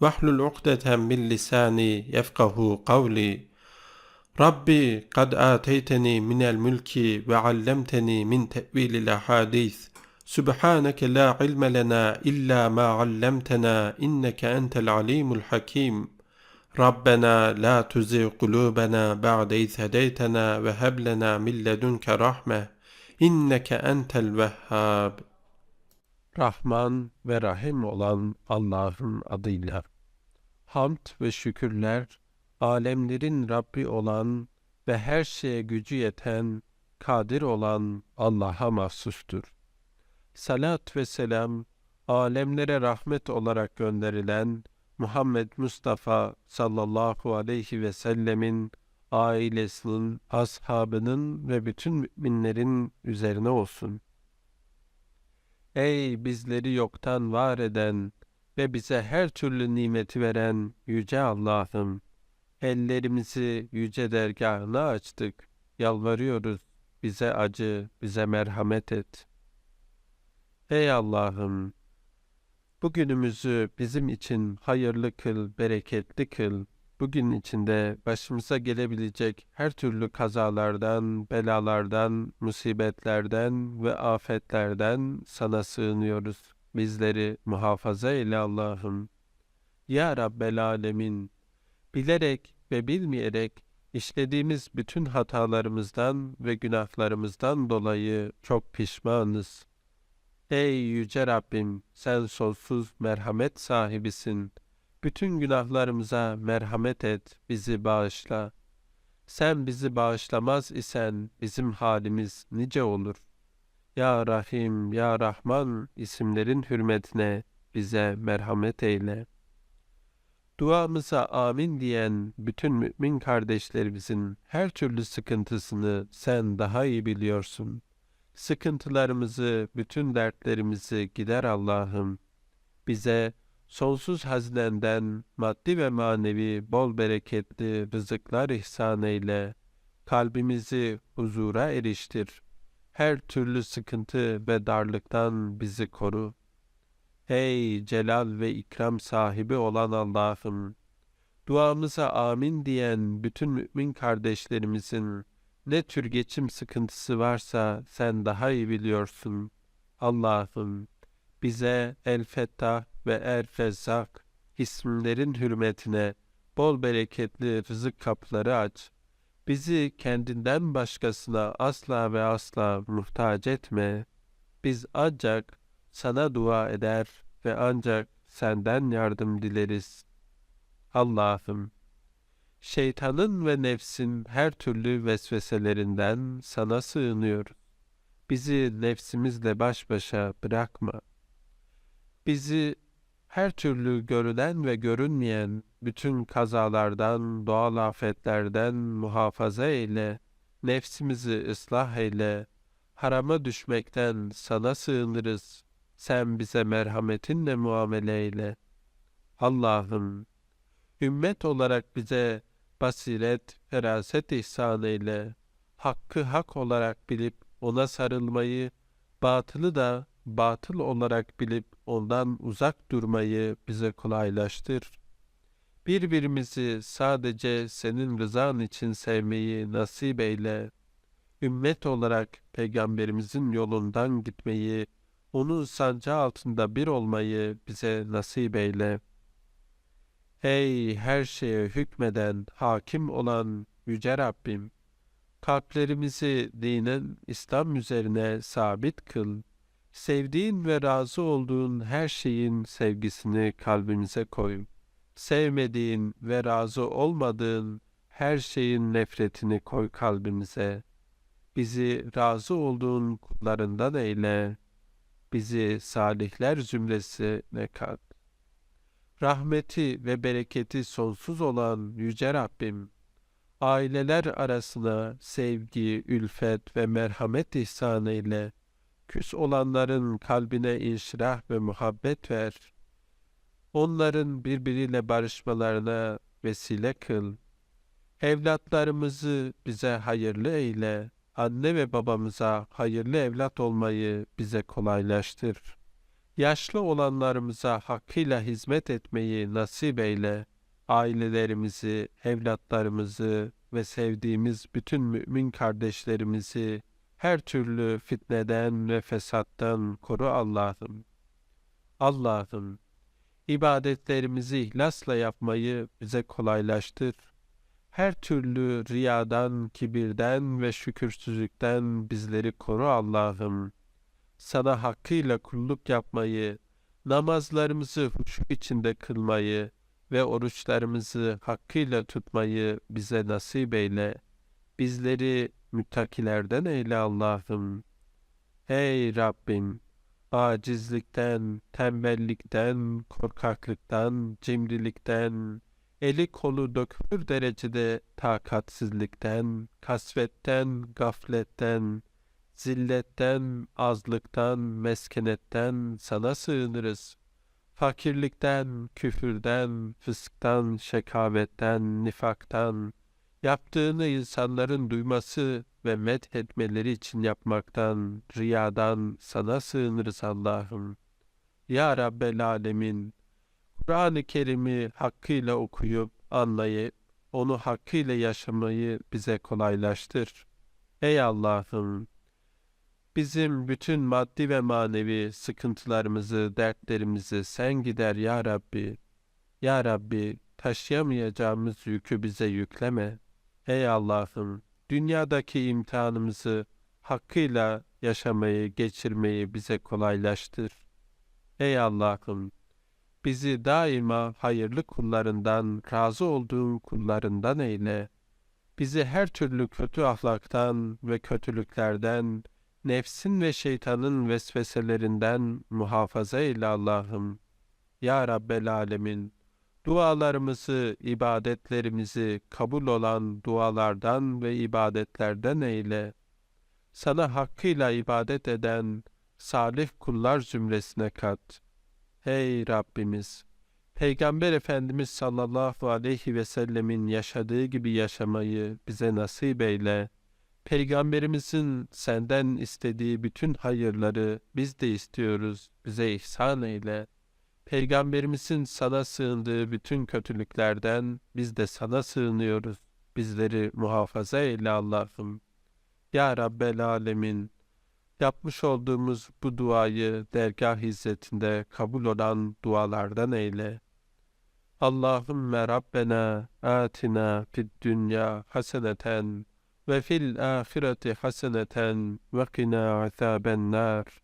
واحلل عقدة من لساني يفقه قولي. ربي قد آتيتني من الملك وعلمتني من تأويل الأحاديث. سبحانك لا علم لنا إلا ما علمتنا إنك أنت العليم الحكيم. ربنا لا تزغ قلوبنا بعد إذ هديتنا وهب لنا من لدنك رحمة إنك أنت الوهاب. Rahman ve Rahim olan Allah'ın adıyla. Hamd ve şükürler, alemlerin Rabbi olan ve her şeye gücü yeten, kadir olan Allah'a mahsustur. Salat ve selam, alemlere rahmet olarak gönderilen Muhammed Mustafa sallallahu aleyhi ve sellemin ailesinin, ashabının ve bütün müminlerin üzerine olsun. Ey bizleri yoktan var eden ve bize her türlü nimeti veren yüce Allah'ım! Ellerimizi yüce dergahına açtık. Yalvarıyoruz. Bize acı, bize merhamet et. Ey Allah'ım! Bugünümüzü bizim için hayırlı kıl, bereketli kıl. Bugün içinde başımıza gelebilecek her türlü kazalardan, belalardan, musibetlerden ve afetlerden sana sığınıyoruz. Bizleri muhafaza eyle Allah'ım. Ya Rabbel Alemin, bilerek ve bilmeyerek işlediğimiz bütün hatalarımızdan ve günahlarımızdan dolayı çok pişmanız. Ey yüce Rabbim, sen sonsuz merhamet sahibisin. Bütün günahlarımıza merhamet et, bizi bağışla. Sen bizi bağışlamaz isen bizim halimiz nice olur. Ya Rahim, Ya Rahman isimlerin hürmetine bize merhamet eyle. Duamıza amin diyen bütün mümin kardeşlerimizin her türlü sıkıntısını sen daha iyi biliyorsun. Sıkıntılarımızı, bütün dertlerimizi gider Allah'ım. Bize sonsuz hazinenden maddi ve manevi bol bereketli rızıklar ihsan eyle. Kalbimizi huzura eriştir. Her türlü sıkıntı ve darlıktan bizi koru. Ey celal ve ikram sahibi olan Allah'ım! Duamıza amin diyen bütün mümin kardeşlerimizin ne tür geçim sıkıntısı varsa sen daha iyi biliyorsun. Allah'ım bize El Fettah ve El Fezzak isimlerin hürmetine bol bereketli rızık kapıları aç. Bizi kendinden başkasına asla ve asla muhtaç etme. Biz ancak sana dua eder ve ancak senden yardım dileriz. Allah'ım, şeytanın ve nefsin her türlü vesveselerinden sana sığınıyoruz. Bizi nefsimizle baş başa bırakma. Bizi her türlü görülen ve görünmeyen bütün kazalardan, doğal afetlerden muhafaza eyle, nefsimizi ıslah eyle, harama düşmekten sana sığınırız. Sen bize merhametinle muamele eyle. Allah'ım, ümmet olarak bize basiret, feraset ihsan eyle. Hakkı hak olarak bilip ona sarılmayı, batılı da batıl olarak bilip ondan uzak durmayı bize kolaylaştır. Birbirimizi sadece senin rızan için sevmeyi nasip eyle. Ümmet olarak peygamberimizin yolundan gitmeyi, onun sancağı altında bir olmayı bize nasip eyle. Ey her şeye hükmeden, hakim olan Yüce Rabbim! Kalplerimizi dinin İslam üzerine sabit kıl. Sevdiğin ve razı olduğun her şeyin sevgisini kalbimize koy. Sevmediğin ve razı olmadığın her şeyin nefretini koy kalbimize. Bizi razı olduğun kullarından eyle. Bizi salihler zümresine kat. Rahmeti ve bereketi sonsuz olan Yüce Rabbim, aileler arasına sevgi, ülfet ve merhamet ihsan eyle. Küs olanların kalbine inşirah ve muhabbet ver. Onların birbiriyle barışmalarına vesile kıl. Evlatlarımızı bize hayırlı eyle. Anne ve babamıza hayırlı evlat olmayı bize kolaylaştır. Yaşlı olanlarımıza hakkıyla hizmet etmeyi nasip eyle. Ailelerimizi, evlatlarımızı ve sevdiğimiz bütün mümin kardeşlerimizi her türlü fitneden ve fesattan koru Allah'ım. Allah'ım, ibadetlerimizi ihlasla yapmayı bize kolaylaştır. Her türlü riyadan, kibirden ve şükürsüzlükten bizleri koru Allah'ım. Sana hakkıyla kulluk yapmayı, namazlarımızı huşu içinde kılmayı ve oruçlarımızı hakkıyla tutmayı bize nasip eyle. Bizleri müttakilerden eyle Allah'ım. Ey Rabbim! Acizlikten, tembellikten, korkaklıktan, cimrilikten, eli kolu dökülür derecede takatsizlikten, kasvetten, gafletten, zilletten, azlıktan, meskenetten sana sığınırız. Fakirlikten, küfürden, fısktan, şekavetten, nifaktan, yaptığını insanların duyması ve methetmeleri için yapmaktan, riyadan sana sığınırız Allah'ım. Ya Rabbel Alemin, Kur'an-ı Kerim'i hakkıyla okuyup, anlayıp, onu hakkıyla yaşamayı bize kolaylaştır. Ey Allah'ım, bizim bütün maddi ve manevi sıkıntılarımızı, dertlerimizi sen gider ya Rabbi. Ya Rabbi, taşıyamayacağımız yükü bize yükleme. Ey Allah'ım, dünyadaki imtihanımızı hakkıyla yaşamayı, geçirmeyi bize kolaylaştır. Ey Allah'ım, bizi daima hayırlı kullarından, razı olduğun kullarından eyle. Bizi her türlü kötü ahlaktan ve kötülüklerden, nefsin ve şeytanın vesveselerinden muhafaza eyle Allah'ım. Ya Rabbel Alemin, dualarımızı, ibadetlerimizi kabul olan dualardan ve ibadetlerden eyle. Sana hakkıyla ibadet eden salih kullar zümresine kat. Hey Rabbimiz! Peygamber Efendimiz sallallahu aleyhi ve sellemin yaşadığı gibi yaşamayı bize nasip eyle. Peygamberimizin senden istediği bütün hayırları biz de istiyoruz, bize ihsan eyle. Peygamberimizin sana sığındığı bütün kötülüklerden biz de sana sığınıyoruz. Bizleri muhafaza eyle Allah'ım. Ya Rabbel Alemin, yapmış olduğumuz bu duayı dergah izzetinde kabul olan dualardan eyle. Allahümme Rabbena atina fid dünya haseneten ve fil ahireti haseneten ve qina azaben nar.